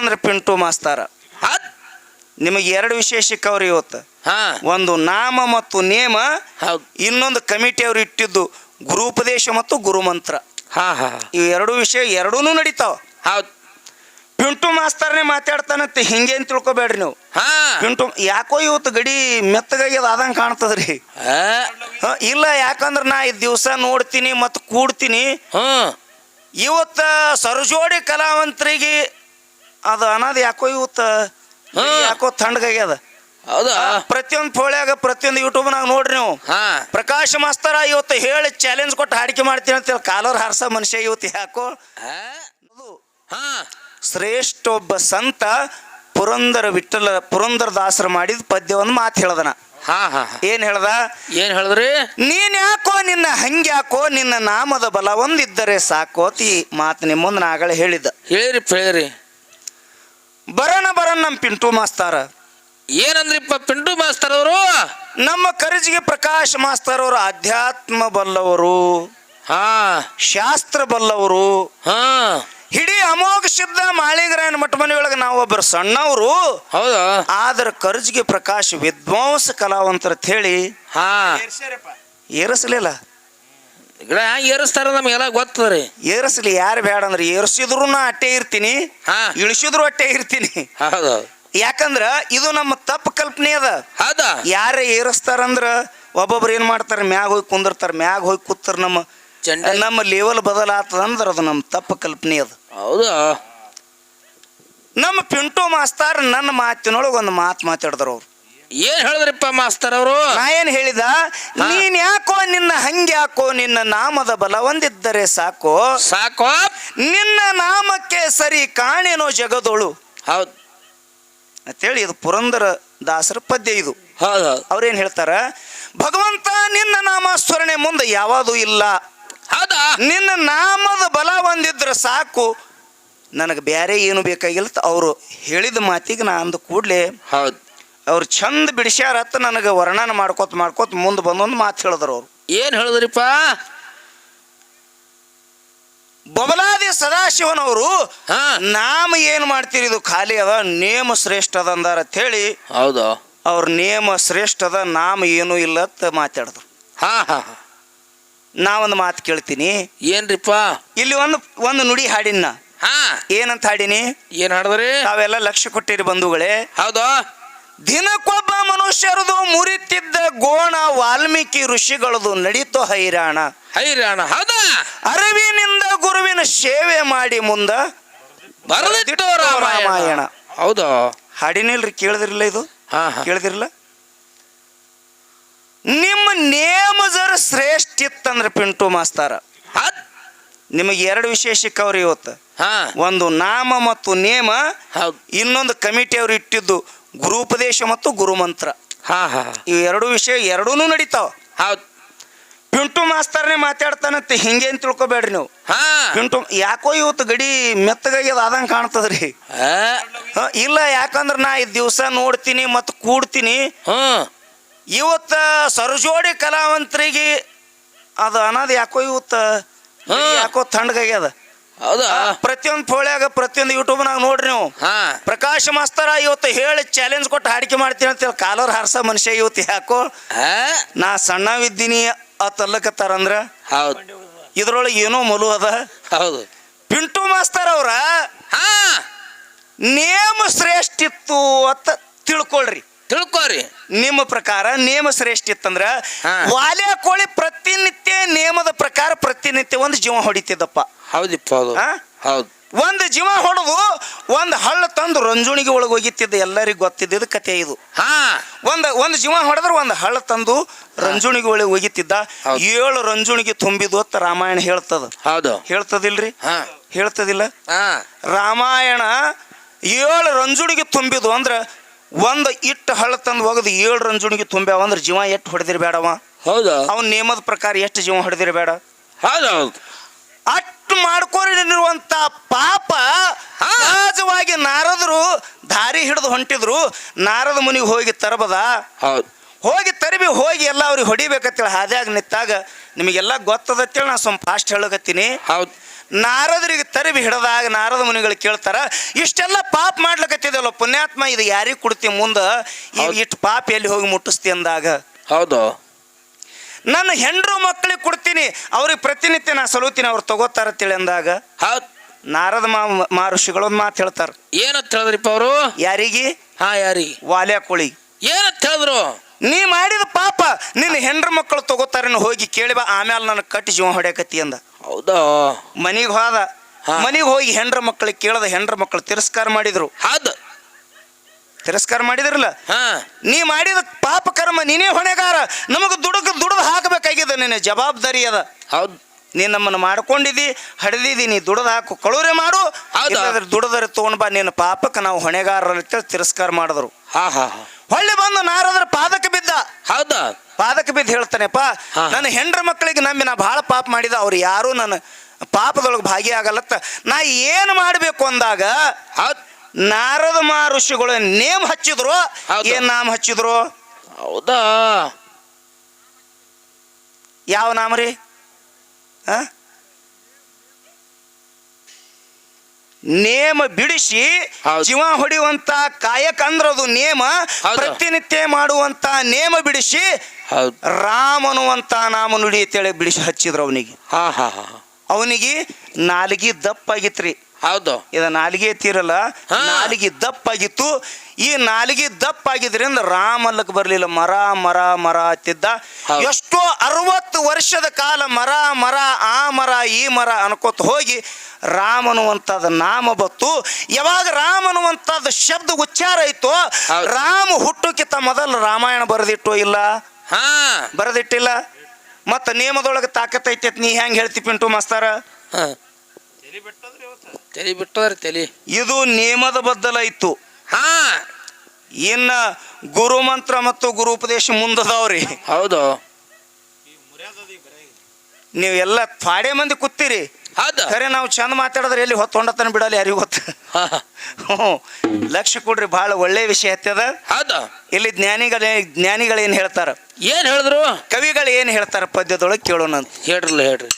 ಇತ್ತಂದ್ರೆ ಪಿಂಟು ಮಾಸ್ತಾರ. ನಿಮಗೆ ಎರಡು ವಿಶೇಷ ಸಿಕ್ಕವ್ರಿ ಇವತ್ತು. ಹಾ. ಒಂದು ನಾಮ ಮತ್ತು ನೇಮ ಹೌದ್. ಇನ್ನೊಂದು ಕಮಿಟಿ ಅವರು ಇಟ್ಟಿದ್ದು ಗುರುಪದೇಶ ಮತ್ತು ಗುರುಮಂತ್ರ ಹಾ ಹಾ ಇವು ಎರಡು ವಿಷಯ ಎರಡೂ ನಡೀತಾವ. ಹೌದು. ಪಿಂಟು ಮಾಸ್ತರ್ನೇ ಮಾತಾಡ್ತಾನಂತೆ ಹಿಂಗೇನ್ ತಿಳ್ಕೊಬೇಡ್ರಿ ನೀವು. ಹಾ. ಪಿಂಟು ಯಾಕೋ ಇವತ್ತು ಗಡಿ ಮೆತ್ತಗಾಗ್ಯದ ಆದಂಗೆ ಕಾಣ್ತದ್ರಿ. ಇಲ್ಲ ಯಾಕಂದ್ರೆ ನಾ ಈ ದಿವಸ ನೋಡ್ತೀನಿ ಮತ್ತು ಕೂಡ್ತೀನಿ. ಇವತ್ತು ಇವತ್ತ ಸರಜೋಡಿ ಕಲಾವಂತರಿಗೆ ಅದು ಅನ್ನೋದು ಯಾಕೋ ಇವತ್ತ. ಯಾಕೋ ತಣ್ಣಗಾಗ್ಯದ ಹೌದಾ? ಪ್ರತಿಯೊಂದು ಫೋಳ್ಯಾಗ ಪ್ರತಿಯೊಂದು ಯೂಟ್ಯೂಬ್ನಾಗ ನೋಡ್ರಿ ನೀವು. ಹಾ. ಪ್ರಕಾಶ್ ಮಾಸ್ತರ ಇವತ್ತು ಹೇಳಿ ಚಾಲೆಂಜ್ ಕೊಟ್ಟು ಹಾಡಿಕೆ ಮಾಡ್ತೀನಿ ಅಂತೇಳಿ ಕಾಲರ್ ಹಾರ್ಸ ಮನುಷ್ಯ ಇವತ್ತು ಯಾಕೋ? ಹಾ. ಶ್ರೇಷ್ಠ ಒಬ್ಬ ಸಂತ ಪುರಂದರ ವಿಠಲ ಪುರಂದರ ದಾಸರ ಮಾಡಿದ ಪದ್ಯ ಒಂದು ಮಾತು ಹೇಳ್ದನ. ಹಾ ಹಾ ಹಾ. ಏನ್ ಹೇಳ್ದ? ಏನ್ ಹೇಳಿದ್ರಿ? ನೀನ್ ಯಾಕೋ ನಿನ್ನ ಹಂಗ್ಯಾಕೋ ನಿನ್ನ ನಾಮದ ಬಲ ಒಂದಿದ್ದರೆ ಸಾಕೋತಿ ಮಾತು ನಿಮ್ಮ ಮುಂದೆ ನಾಗಳೆ ಹೇಳಿದ್ದ. ಹೇಳಿರಿ ಹೇಳಿರಿ. ಬರಣ ಬರಣ ನಮ್ಮ ಪಿಂಟು ಮಾಸ್ತಾರ. ಏನಂದ್ರಿಪ್ಪ ಪಿಂಟು ಮಾಸ್ತರ್ ಅವರು ನಮ್ಮ ಕರಿಜಿಗೆ ಪ್ರಕಾಶ್ ಮಾಸ್ತರ್ ಅವರು ಅಧ್ಯಾತ್ಮ ಬಲ್ಲವರು. ಹಾ. ಶಾಸ್ತ್ರ ಬಲ್ಲವರು. ಹಾ. ಇಡೀ ಅಮೋಘ ಸಿದ್ಧ ಮಾಳಿಗರಾಯನ ಮಠ ಮನೆಯೊಳಗೆ ನಾವೊಬ್ಬರು ಸಣ್ಣವರು. ಹೌದಾ? ಆದ್ರೆ ಕರ್ಜಿಗೆ ಪ್ರಕಾಶ್ ವಿದ್ವಾಂಸ ಕಲಾವಂತರ ಹೇಳಿ. ಹಾ. ಏರಿಸಲಿಲ್ಲ. ಗಿಡ ಏರಿಸ್ತಾರ ನಮ್ಗೆಲ್ಲ ಗೊತ್ತದ್ರಿ ಏರಿಸ್ಲಿ ಯಾರು ಬೇಡ ಅಂದ್ರೆ ಏರಿಸಿದ್ರು ನಾ ಅಟ್ಟೆ ಇರ್ತೀನಿ ಹಾ. ಇಳಿಸಿದ್ರು ಅಟ್ಟೆ ಇರ್ತೀನಿ. ಹೌದು. ಯಾಕಂದ್ರ ಇದು ನಮ್ಮ ತಪ್ಪು ಕಲ್ಪನೆ ಅದ. ಹೌದಾ? ಯಾರ ಏರಿಸ್ತಾರಂದ್ರ ಒಬ್ಬೊಬ್ರು ಏನ್ ಮಾಡ್ತಾರ ಮ್ಯಾಗ ಹೋಗಿ ಕುಂದಿರ್ತಾರ ಮ್ಯಾಗ ಹೋಗಿ ಕೂತಾರ ನಮ್ಮ ಚಂಡ ನಮ್ಮ ಲೆವೆಲ್ ಬದಲಾತದ ಅಂದ್ರ ಅದು ನಮ್ಮ ತಪ್ಪು ಕಲ್ಪನೆ ಅದು. ಹೌದ? ನಮ್ಮ ಪಿಂಟು ಮಾಸ್ತಾರ್ ನನ್ನ ಮಾತಿನೊಳಗೆ ಒಂದು ಮಾತು ಮಾತಾಡಿದ್ರು ಅವ್ರು. ಏನ್ ಹೇಳಿದ್ರಿಪ್ಪ ಮಾಸ್ತರ್ ಅವರು? ನಾ ಏನ್ ಹೇಳಿದ? ನೀನ್ ಯಾಕೋ ನಿನ್ನ ಹಂಗ್ಯಾಕೋ ನಿನ್ನ ನಾಮದ ಬಲ ಸಾಕೋ ಸಾಕೋ. ಸಾಕು? ನಿನ್ನ ನಾಮಕ್ಕೆ ಸರಿ ಕಾಣೇನೋ ಜಗದೋಳು. ಹೌದು. ಅಂತೇಳಿ ಇದು ಪುರಂದರ ದಾಸರ ಪದ್ಯ ಇದು. ಹೌದ್ ಅವ್ರೇನ್ ಹೇಳ್ತಾರ? ಭಗವಂತ ನಿನ್ನ ನಾಮ ಸ್ಮರಣೆ ಮುಂದೆ ಯಾವುದು ಇಲ್ಲ. ಹೌದಾ? ನಿನ್ನ ನಾಮದ ಬಲ ಒಂದಿದ್ರೆ ಸಾಕು. ನನಗೆ ಬೇರೆ ಏನು ಬೇಕಾಗಿಲ್ಲ ಅವರು ಹೇಳಿದ ಮಾತಿಗೆ ನಾ ಅಂದ ಕೂಡಲೇ ಹೌದು. ಅವ್ರು ಚಂದ ಬಿಡಿಸ್ಯಾರತ್ತ ನನಗೆ ವರ್ಣನ ಮಾಡ್ಕೋತ ಮಾಡ್ಕೋತ ಮುಂದೆ ಬಂದೊಂದು ಮಾತು ಹೇಳಿದ್ರು ಅವ್ರು. ಏನ್ ಹೇಳಿದ್ರಿಪ್ಪ? ಬಬಲಾದಿ ಸದಾಶಿವನವರು ನಾಮ ಏನು ಮಾಡ್ತೀರಿ ಇದು ಖಾಲಿ ಅದ? ನೇಮ ಶ್ರೇಷ್ಠ ಅದ ಅಂದಾರ ಹೇಳಿ ಹೌದಾ. ಅವ್ರ ನೇಮ ಶ್ರೇಷ್ಠ ಅದ ನಾಮ ಏನು ಇಲ್ಲ ಅಂತ ಮಾತಾಡಿದ್ರು. ಹಾ ಹಾ. ನಾವೊಂದು ಮಾತು ಕೇಳ್ತೀನಿ. ಏನ್ರಿಪ್ಪ? ಇಲ್ಲಿ ಒಂದು ಒಂದು ನುಡಿ ಹಾಡಿನ ಹಾ. ಏನಂತ ಹಾಡಿನಿ? ಏನ್ ಹಾಡಿದ್ರಿ? ತಾವೆಲ್ಲ ಲಕ್ಷ್ಯ ಕೊಟ್ಟಿರಿ ಬಂಧುಗಳೇ. ಹೌದಾ. ದಿನಕ್ಕೊಬ್ಬ ಮನುಷ್ಯರದು ಮುರಿತಿದ್ದ ಗೋಣ ವಾಲ್ಮೀಕಿ ಋಷಿಗಳದು ನಡೀತೋ ಹೈರಾಣ. ಹೈರಾಣ ಹೌದ? ಅರಿವಿನಿಂದ ಗುರುವಿನ ಸೇವೆ ಮಾಡಿ ಮುಂದ ಬರದಿಟ್ಟು ರಾಮಾಯಣ. ಹೌದು? ಹಾಡಿನಿಲ್ರಿ ಕೇಳಿದ್ರಿಲ್ಲ ಇದು? ಕೇಳಿದಿರಲ್ಲ ನಿಮ್ಮ ನೇಮ ಜರ ಶ್ರೇಷ್ಠ ಇತ್ತಂದ್ರೆ ಪಿಂಟು ಮಾಸ್ತಾರ. ನಿಮಗೆ ಎರಡು ವಿಷಯ ಸಿಕ್ಕವ್ರಿ ಇವತ್ತು. ಹಾ. ಒಂದು ನಾಮ ಮತ್ತು ನೇಮ ಇನ್ನೊಂದು ಕಮಿಟಿ ಅವ್ರು ಇಟ್ಟಿದ್ದು ಗುರುಪದೇಶ ಮತ್ತು ಗುರುಮಂತ್ರ. ಹಾ ಹಾ ಇವು ಎರಡು ವಿಷಯ ಎರಡೂ ನಡೀತಾವ. ಹೌದು. ಪಿಂಟು ಮಾಸ್ತರ್ನೇ ಮಾತಾಡ್ತಾನಂತೆ ಹಿಂಗೇನ್ ತಿಳ್ಕೊಬೇಡ್ರಿ ನೀವು. ಹಾ. ಪಿಂಟು ಯಾಕೋ ಇವತ್ತು ಗಡಿ ಮೆತ್ತಗಾಗ್ಯದ ಆದಂಗೆ ಕಾಣ್ತದ್ರಿ. ಆ, ಹ, ಇಲ್ಲ ಯಾಕಂದ್ರೆ ನಾ ಈ ದಿವಸ ನೋಡ್ತೀನಿ ಮತ್ತು ಕೂಡ್ತೀನಿ. ಹ್ಮ್ ಇವತ್ತ ಸರಜೋಡಿ ಕಲಾವಂತರಿಗೆ ಅದು ಅನ್ನೋದು ಯಾಕೋ ಇವತ್ತ ಗಡಿ ಯಾಕೋ ತಣ್ಣಗಾಗ್ಯದ ಹೌದಾ? ಪ್ರತಿಯೊಂದು ಫೋಳ್ಯಾಗ ಪ್ರತಿಯೊಂದು ಯೂಟ್ಯೂಬ್ನಾಗ ನೋಡ್ರಿ ನೀವು. ಹಾ. ಪ್ರಕಾಶ್ ಮಾಸ್ತರ ಇವತ್ತು ಹೇಳಿ ಚಾಲೆಂಜ್ ಕೊಟ್ಟು ಹಾಡಿಕೆ ಮಾಡ್ತೀನಿ ಅಂತೇಳಿ ಕಾಲರ್ ಹರ್ಸ ಮನುಷ್ಯ ಇವತ್ತು ಯಾಕೋ? ಆ, ನಾ ಸಣ್ಣವಿದ್ದೀನಿ ಅತ್ತಲ್ಲಕತ್ತಾರಂದ್ರ ಹೌದು. ಇದ್ರೊಳಗೆ ಏನೋ ಮಲು ಅದ. ಹೌದು. ಪಿಂಟು ಮಾಸ್ತರ್ ಅವ್ರ? ಹಾ. ನೇಮ ಶ್ರೇಷ್ಠ ಇತ್ತು ಅಂತ ತಿಳ್ಕೊಳ್ರಿ. ತಿಳ್ಕೊರಿ. ನಿಮ್ಮ ಪ್ರಕಾರ ನೇಮ ಶ್ರೇಷ್ಠ ಇತ್ತಂದ್ರ ಹಾ. ವಾಲೆ ಕೋಳಿ ಪ್ರತಿನಿತ್ಯ ನೇಮದ ಪ್ರಕಾರ ಪ್ರತಿನಿತ್ಯ ಒಂದು ಜೀವ ಹೊಡಿತಿದ್ದಪ್ಪ. ಹೌದಿಪ್ಪ ಹೌದು? ಹೌದು. ಒಂದು ಜೀವ ಹೊಡೆದು ಒಂದು ಹಳ್ಳ ತಂದು ರಂಜುಣಿಗೆ ಒಳಗೆ ಹೋಗಿತ್ತಿದ್ದ ಎಲ್ಲರಿಗೂ ಗೊತ್ತಿದ್ದ ಕತೆ ಇದು. ಹಾ. ಒಂದು ಒಂದು ಜೀವ ಹೊಡೆದ್ರೆ ಒಂದು ಹಳ್ಳ ತಂದು ರಂಜುಣಿಗೆ ಒಳಗೆ ಹೋಗಿತ್ತಿದ್ದ. ಹೌದು. ಏಳು ರಂಜುಣಿಗೆ ತುಂಬಿದ್ದು ಅಂತ ರಾಮಾಯಣ ಹೇಳ್ತದ. ಹೌದು. ಹೇಳ್ತದಿಲ್ರಿ? ಹಾ. ಹೇಳ್ತದಿಲ್ಲ? ಹಾ. ರಾಮಾಯಣ ಏಳು ರಂಜುಣಿಗೆ ತುಂಬಿದ್ವು ಅಂದ್ರೆ ಒಂದು ಇಟ್ಟು ಹಳ್ಳ ತಂದು ಹೋಗದು ಏಳು ರಂಜುಣಿಗೆ ತುಂಬ್ಯಾವ ಅಂದ್ರೆ ಜೀವ ಎಷ್ಟು ಹೊಡೆದಿರಿ ಬೇಡವ ಹೌದು? ಅವನ ನೇಮದ ಪ್ರಕಾರ ಎಷ್ಟು ಜೀವ ಹೊಡೆದಿರಿ ಬೇಡ ಹೌದು ಹೌದು ಅಷ್ಟು ಮಾಡ್ಕೊಂಡಿರುವಂತ ಪಾಪ. ಸಹಜವಾಗಿ ನಾರದರು ದಾರಿ ಹಿಡಿದು ಹೊಂಟಿದ್ರು ನಾರದ ಮುನಿಗೆ ಹೋಗಿ ತರಬದ? ಹೌದು. ಹೋಗಿ ತರಿಬಿ ಹೋಗಿ ಎಲ್ಲ ಅವ್ರಿಗೆ ಹೊಡಿಬೇಕತ್ತೇಳಿ ಹಾದ್ಯಾಗ ನಿಂತಾಗ ನಿಮಗೆಲ್ಲ ಗೊತ್ತದತ್ತೇಳಿ ನಾನು ಸ್ವಲ್ಪ ಫಾಸ್ಟ್ ಹೇಳಕತ್ತೀನಿ. ಹೌದು. ನಾರದರಿಗೆ ತರಿಬಿ ಹಿಡಿದಾಗ ನಾರದ ಮುನಿಗಳು ಕೇಳ್ತಾರ ಇಷ್ಟೆಲ್ಲ ಪಾಪ ಮಾಡ್ಲಕತ್ತಿದಲ್ಲ ಪುಣ್ಯಾತ್ಮ ಇದು ಯಾರಿಗೆ ಕೊಡ್ತಿ ಮುಂದೆ? ಇಷ್ಟು ಪಾಪ ಎಲ್ಲಿ ಹೋಗಿ ಮುಟ್ಟಿಸ್ತಿ ಅಂದಾಗ. ಹೌದು. ನನ್ನ ಹೆಂಡ್ರು ಮಕ್ಕಳಿಗೆ ಕೊಡ್ತೀನಿ ಅವ್ರಿಗೆ ಪ್ರತಿನಿತ್ಯ ನಾ ಸಲುತ್ತೀನಿ ಅವ್ರು ತಗೋತಾರ ತಿಳಿ ಅಂದಾಗ. ಹೌದ್. ನಾರದ ಮಾ ಋಷಿಗಳು ಮಾತು ಹೇಳ್ತಾರ. ಏನಂತ ಹೇಳಿದ್ರಿಪ್ಪ ಅವರು? ಯಾರಿಗೆ? ಹಾ ಯಾರಿ ವಾಲ್ಯ ಕೋಳಿ ಏನಂತ ಹೇಳಿದ್ರು? ನೀ ಮಾಡಿದ ಪಾಪ ನಿನ್ನ ಹೆಂಡ್ರ ಮಕ್ಕಳು ತಗೋತಾರೇನು ಹೋಗಿ ಕೇಳಿ ಬಾ ಆಮೇಲೆ ನನಗೆ ಕಟ್ಟಿ ಜೀವ ಹೊಡ್ಯಾಕತಿ ಅಂದ. ಹೌದಾ? ಮನಿಗೆ ಹೋದ. ಮನೆಗೆ ಹೋಗಿ ಹೆಂಡ್ರ ಮಕ್ಕಳಿಗೆ ಕೇಳದ ಹೆಂಡ್ರ ಮಕ್ಕಳು ತಿರಸ್ಕಾರ ಮಾಡಿದ್ರು. ಹೌದು. ತಿರಸ್ಕಾರ ಮಾಡಿದ್ರಲ್ಲ? ಹಾ. ನೀ ಮಾಡಿದ ಪಾಪ ಕರ್ಮ ನೀನೇ ಹೊಣೆಗಾರ. ನಮಗೆ ದುಡುಕ ದುಡದು ಹಾಕಬೇಕಾಗಿದೆ ನಿನ್ನ ಜವಾಬ್ದಾರಿ ಅದ. ಹೌದು. ನೀ ನಮ್ಮನ್ನು ಮಾಡ್ಕೊಂಡಿದ್ದಿ ಹಡ್ದಿದ್ದಿ ನೀ ದುಡದು ಹಾಕು ಕಳುರೆ ಮಾಡು? ಇಲ್ಲಾಂದ್ರೆ ದುಡದರೆ ತೊಗೊಂಡ್ ಬಾ ನಿನ್ನ ಪಾಪಕ್ಕೆ ನಾವು ಹೊಣೆಗಾರರ ತಿರಸ್ಕಾರ ಮಾಡಿದ್ರು. ಹಾ ಹಾ ಹಾ. ಹೊಳ್ಳಿ ಬಂದು ನಾರದ್ರ ಪಾದಕ್ಕೆ ಬಿದ್ದು ಹೇಳ್ತಾನೆಪ್ಪ ನನ್ನ ಹೆಂಡ್ರ ಮಕ್ಕಳಿಗೆ ನಂಬಿ ನಾ ಭಾಳ ಪಾಪ ಮಾಡಿದ ಅವ್ರು ಯಾರು ನನ್ನ ಪಾಪದೊಳಗೆ ಭಾಗಿಯಾಗಲ್ಲತ್ತ ನಾ ಏನು ಮಾಡಬೇಕು ಅಂದಾಗ ನಾರದ ಮಹರ್ಷಿಗಳು ನೇಮ್ ಹಚ್ಚಿದ್ರು. ಏನ್ ನಾಮ ಹಚ್ಚಿದ್ರು? ಹೌದಾ? ಯಾವ ನಾಮ ರೀ? ಆ? ನೇಮ ಬಿಡಿಸಿ. ಜೀವ ಹೊಡೆಯುವಂತ ಕಾಯಕ ಅಂದ್ರ ಅದು ನೇಮ. ಪ್ರತಿನಿತ್ಯ ಮಾಡುವಂತ ನೇಮ ಬಿಡಿಸಿ ರಾಮನುವಂತ ರಾಮ್ ಅನ್ನುವಂತ ನಾಮ ನುಡಿ ಅಂತೇಳಿ ಬಿಡಿಸಿ ಹಚ್ಚಿದ್ರು ಅವನಿಗೆ ಹಾ ಹಾ ಹಾ ಅವನಿಗೆ ನಾಲ್ಗಿ ದಪ್ಪಾಗಿತ್ರಿ ಹೌದು. ಇದ ನಾಲಿಗೆ ತೀರಲ್ಲ. ನಾಲಿಗೆ ದಪ್ಪಾಗಿತ್ತು. ಈ ನಾಲಿಗೆ ದಪ್ಪಾಗಿದ್ರಿಂದ ರಾಮಲ್ಲಕ್ಕೆ ಬರಲಿಲ್ಲ. ಮರ ಮರ ಮರ ಅತ್ತಿದ್ದ. ಎಷ್ಟೋ ಅರವತ್ತು ವರ್ಷದ ಕಾಲ ಮರ ಮರ ಆ ಮರ ಈ ಮರ ಅನ್ಕೋತ ಹೋಗಿ ರಾಮ ಅನ್ನುವಂಥದ್ದು ನಾಮ ಬತ್ತು ಯಾವಾಗ ರಾಮ ಅನ್ನುವಂಥದ್ದು ಶಬ್ದ ಉಚ್ಚಾರ ಆಯ್ತೋ ರಾಮ ಹುಟ್ಟೋಕ್ಕಿಂತ ಮೊದಲು ರಾಮಾಯಣ ಬರೆದಿಟ್ಟೋ ಇಲ್ಲ? ಹಾ. ಬರೆದಿಟ್ಟಿಲ್ಲ? ಮತ್ತು ನೇಮದೊಳಗೆ ತಾಕತ್ತೈತೆ ಐತಿ ನೀ ಹೆಂಗೆ ಹೇಳ್ತಿ ಪಿಂಟು ಮಾಸ್ತಾರ? ತಲಿ ಬಿಟ್ಟದ್ರಿ ತಲೆ ಇದು ನೇಮದ ಬದ್ದಲಾಯ್ತು ಹಾ. ಇನ್ನ ಗುರು ಮಂತ್ರ ಮತ್ತು ಗುರು ಉಪದೇಶ ಮುಂದದವ್ರಿ. ಹೌದು. ನೀವು ಎಲ್ಲ ಥಾಡೆ ಮಂದಿ ಕೂತೀರಿ. ಹೌದು. ಖರೆ ನಾವು ಚಂದ ಮಾತಾಡಿದ್ರೆ ಎಲ್ಲಿ ಹೊತ್ತೊಂಡತನ ಬಿಡಲ್ಲ ಯಾರಿಗೂ ಗೊತ್ತು. ಹ್ಞೂ. ಲಕ್ಷ್ಯ ಕೊಡ್ರಿ ಭಾಳ ಒಳ್ಳೆ ವಿಷಯ ಹತ್ತದ ಹೌದು. ಇಲ್ಲಿ ಜ್ಞಾನಿಗಳ ಜ್ಞಾನಿಗಳು ಏನು ಹೇಳ್ತಾರ? ಏನು ಹೇಳಿದ್ರು? ಕವಿಗಳು ಏನು ಹೇಳ್ತಾರ ಪದ್ಯದೊಳಗೆ ಕೇಳೋಣ ಅಂತ ಹೇಳ್ರಲ್ಲ ಹೇಳ್ರಿ.